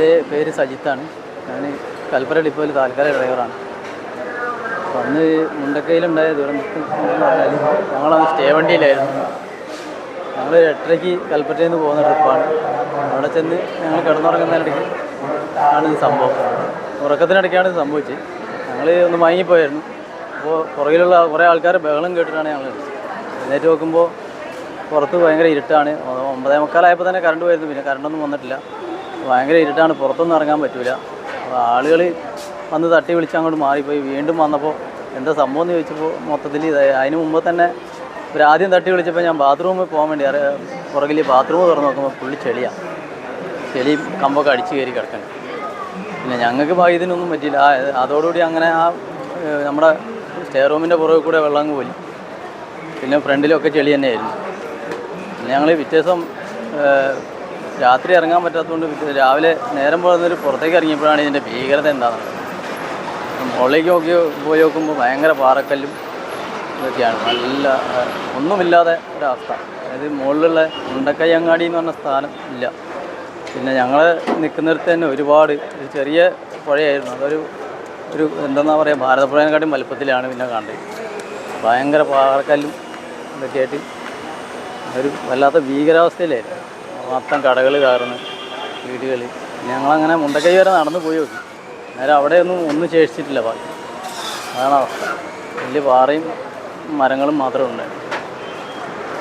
എന്റെ പേര് സജിത്താണ്. ഞാൻ കൽപ്പര ഡിപ്പോയിൽ താൽക്കാലിക ഡ്രൈവറാണ്. അന്ന് മുണ്ടക്കയിലുണ്ടായ ദുരന്തത്തിൽ ഞങ്ങളന്ന് സ്റ്റേ വണ്ടിയിലായിരുന്നു. ഞങ്ങൾ എട്ടരയ്ക്ക് കൽപ്പറ്റയിൽ നിന്ന് പോകുന്ന ട്രിപ്പാണ്. അവിടെ ചെന്ന് ഞങ്ങൾ കിടന്നുറങ്ങുന്നതിനിടയ്ക്ക് ആണ് സംഭവം. ഉറക്കത്തിനിടയ്ക്കാണ് ഇത് സംഭവിച്ചത്. ഞങ്ങൾ ഒന്ന് മയങ്ങിപ്പോയായിരുന്നു. അപ്പോൾ പുറകിലുള്ള കുറേ ആൾക്കാർ ബഹളം കേട്ടിട്ടാണ് ഞങ്ങൾ. എഴുന്നേറ്റ് നോക്കുമ്പോൾ പുറത്ത് ഭയങ്കര ഇരുട്ടാണ്. ഒമ്പതേ മുക്കാലായപ്പോൾ തന്നെ കറണ്ട് പോയിരുന്നു. പിന്നെ കറണ്ടൊന്നും വന്നിട്ടില്ല. ഭയങ്കര ഇരുട്ടാണ്. പുറത്തൊന്നും ഇറങ്ങാൻ പറ്റില്ല ആളുകൾ വന്ന് തട്ടി വിളിച്ച് അങ്ങോട്ട് മാറിപ്പോയി. വീണ്ടും വന്നപ്പോൾ എന്താ സംഭവം എന്ന് ചോദിച്ചപ്പോൾ മൊത്തത്തിൽ ഇതായി അതിന് മുമ്പ് തന്നെ ഒരു ആദ്യം തട്ടി വിളിച്ചപ്പോൾ ഞാൻ ബാത്റൂമിൽ പോകാൻ വേണ്ടി പുറകിൽ ബാത്റൂം തുറന്ന് നോക്കുമ്പോൾ ഫുള്ള് ചെളിയാണ് ചെളിയും കമ്പൊക്കെ അടിച്ച് കയറി കിടക്കണം. പിന്നെ ഞങ്ങൾക്ക് ഇതിനൊന്നും പറ്റിയില്ല. അതോടുകൂടി അങ്ങനെ ആ നമ്മുടെ സ്റ്റേ റൂമിന്റെ പുറകിൽ കൂടെ വെള്ളം അങ്ങ് പോയി. പിന്നെ ഫ്രണ്ടിലൊക്കെ ചെളി തന്നെയായിരുന്നു. പിന്നെ ഞങ്ങൾ പിറ്റേസം രാത്രി ഇറങ്ങാൻ പറ്റാത്തതുകൊണ്ട് പിറ്റേ- രാവിലെ നേരം പോകുന്നൊരു പുറത്തേക്ക് ഇറങ്ങിയപ്പോഴാണ് ഇതിന്റെ ഭീകരത എന്താണെന്ന്. മുകളിലേക്ക് നോക്കി പോയി നോക്കുമ്പോൾ ഭയങ്കര പാറക്കല്ലും ഇതൊക്കെയാണ്. നല്ല ഒന്നുമില്ലാതെ ഒരവസ്ഥ. അതായത് മുകളിലുള്ള മുണ്ടക്കൈ അങ്ങാടി എന്ന് പറഞ്ഞ സ്ഥാനം ഇല്ല. പിന്നെ ഞങ്ങൾ നിൽക്കുന്നിടത്ത് തന്നെ ഒരുപാട് ഒരു ചെറിയ പുഴയായിരുന്നു. അതൊരു ഒരു എന്താണെന്നാ പറയുക ഭാരതപ്പുഴയെക്കാട്ടും വലുപ്പത്തിലാണ് പിന്നെ കണ്ടത് ഭയങ്കര പാറക്കല്ലും ഇതൊക്കെയായിട്ട് ഒരു വല്ലാത്ത ഭീകരാവസ്ഥയിലായിരുന്നു. മൊത്തം കടകൾ കയറുന്നു വീടുകൾ ഞങ്ങളങ്ങനെ മുണ്ടക്കൈ വരെ നടന്നു പോയി നോക്കി. നേരെ അവിടെയൊന്നും ഒന്നും ശേഷിച്ചിട്ടില്ല ബാക്കി അതാണ് അവസ്ഥ. വലിയ പാറയും മരങ്ങളും മാത്രമേ ഉണ്ടായിരുന്നു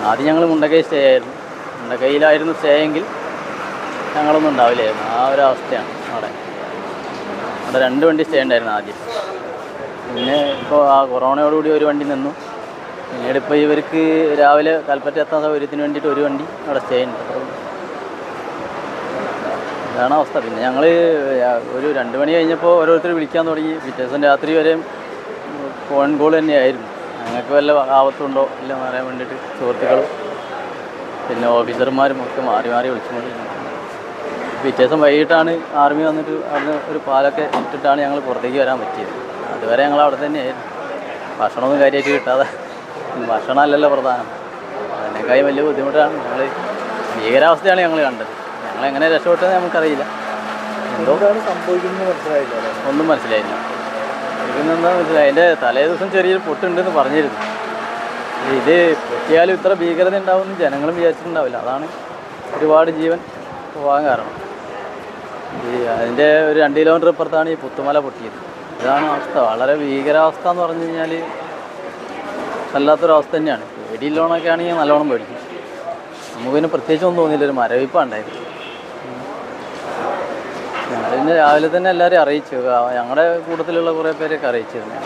ആദ്യം ഞങ്ങൾ മുണ്ടക്കൈ സ്റ്റേ ആയിരുന്നു. മുണ്ടക്കൈയിലായിരുന്നു സ്റ്റേ എങ്കിൽ ഞങ്ങളൊന്നും ഉണ്ടാവില്ലായിരുന്നു. ആ ഒരു അവസ്ഥയാണ് അവിടെ. അവിടെ രണ്ട് വണ്ടി സ്റ്റേ ഉണ്ടായിരുന്നു ആദ്യം. പിന്നെ ഇപ്പോൾ ആ കൊറോണയോടുകൂടി ഒരു വണ്ടി നിന്നു. പിന്നീട് ഇപ്പോൾ ഇവർക്ക് രാവിലെ കൽപ്പറ്റ എത്താൻ സൗകര്യത്തിന് വേണ്ടിയിട്ട് ഒരു വണ്ടി അവിടെ സ്റ്റേ ഉണ്ട്. ഇതാണ് അവസ്ഥ. പിന്നെ ഞങ്ങൾ ഒരു രണ്ട് മണി കഴിഞ്ഞപ്പോൾ ഓരോരുത്തർ വിളിക്കാൻ തുടങ്ങി. പിറ്റേ ദിവസം രാത്രി വരെയും ഫോൺ കോൾ തന്നെയായിരുന്നു. ഞങ്ങൾക്ക് വല്ല ആപത്തുണ്ടോ ഇല്ല എന്ന് അറിയാൻ വേണ്ടിയിട്ട് സുഹൃത്തുക്കളും പിന്നെ ഓഫീസർമാരും ഒക്കെ മാറി മാറി വിളിച്ചുകൊണ്ടിരുന്നു. പിറ്റേ ദിവസം വൈകിട്ടാണ് ആർമി വന്നിട്ട് അവിടുന്ന് ഒരു പാലൊക്കെ ഇട്ടിട്ടാണ് ഞങ്ങൾ പുറത്തേക്ക് വരാൻ പറ്റിയത്. അതുവരെ ഞങ്ങൾ അവിടെ തന്നെയായിരുന്നു. ഭക്ഷണമൊന്നും കാര്യമായിട്ട് കിട്ടാതെ. ഭക്ഷണമല്ലല്ലോ പ്രധാനം. അതിനേക്കാളും വലിയ ബുദ്ധിമുട്ടാണ് ഞങ്ങൾ ഭീകരാവസ്ഥയാണ് ഞങ്ങൾ കണ്ടത്. ഞങ്ങൾ എങ്ങനെ രക്ഷപ്പെട്ടതെന്ന് നമുക്കറിയില്ല എന്തോ സംഭവിക്കുന്നത് മനസ്സിലായില്ല ഒന്നും മനസ്സിലായില്ല. ഇതിനെന്താ മനസ്സിലായി. അതിന്റെ തലേ ദിവസം ചെറിയൊരു പൊട്ടുണ്ടെന്ന് പറഞ്ഞിരുന്നു. ഇത് പൊട്ടിയാലും ഇത്ര ഭീകരത ഉണ്ടാവുമെന്ന് ജനങ്ങളും വിചാരിച്ചിട്ടുണ്ടാവില്ല. അതാണ് ഒരുപാട് ജീവൻ പോകാൻ കാരണം. ഈ അതിന്റെ ഒരു രണ്ട് കിലോമീറ്റർ ഇപ്പുറത്താണ് ഈ പുത്തുമല പൊട്ടിയത്. ഇതാണ് അവസ്ഥ. വളരെ ഭീകരാവസ്ഥ എന്ന് പറഞ്ഞു കഴിഞ്ഞാൽ വല്ലാത്തൊരവസ്ഥ തന്നെയാണ്. പേടിയില്ലോണൊക്കെ ആണെങ്കിൽ നല്ലോണം പേടിക്കും. നമുക്ക് പിന്നെ പ്രത്യേകിച്ച് തോന്നിയില്ല. ഒരു മരവിപ്പാണ് ഉണ്ടായത്. പിന്നെ രാവിലെ തന്നെ എല്ലാവരെയും അറിയിച്ചു. ഞങ്ങളുടെ കൂട്ടത്തിലുള്ള കുറേ പേരെയൊക്കെ അറിയിച്ചിരുന്നു.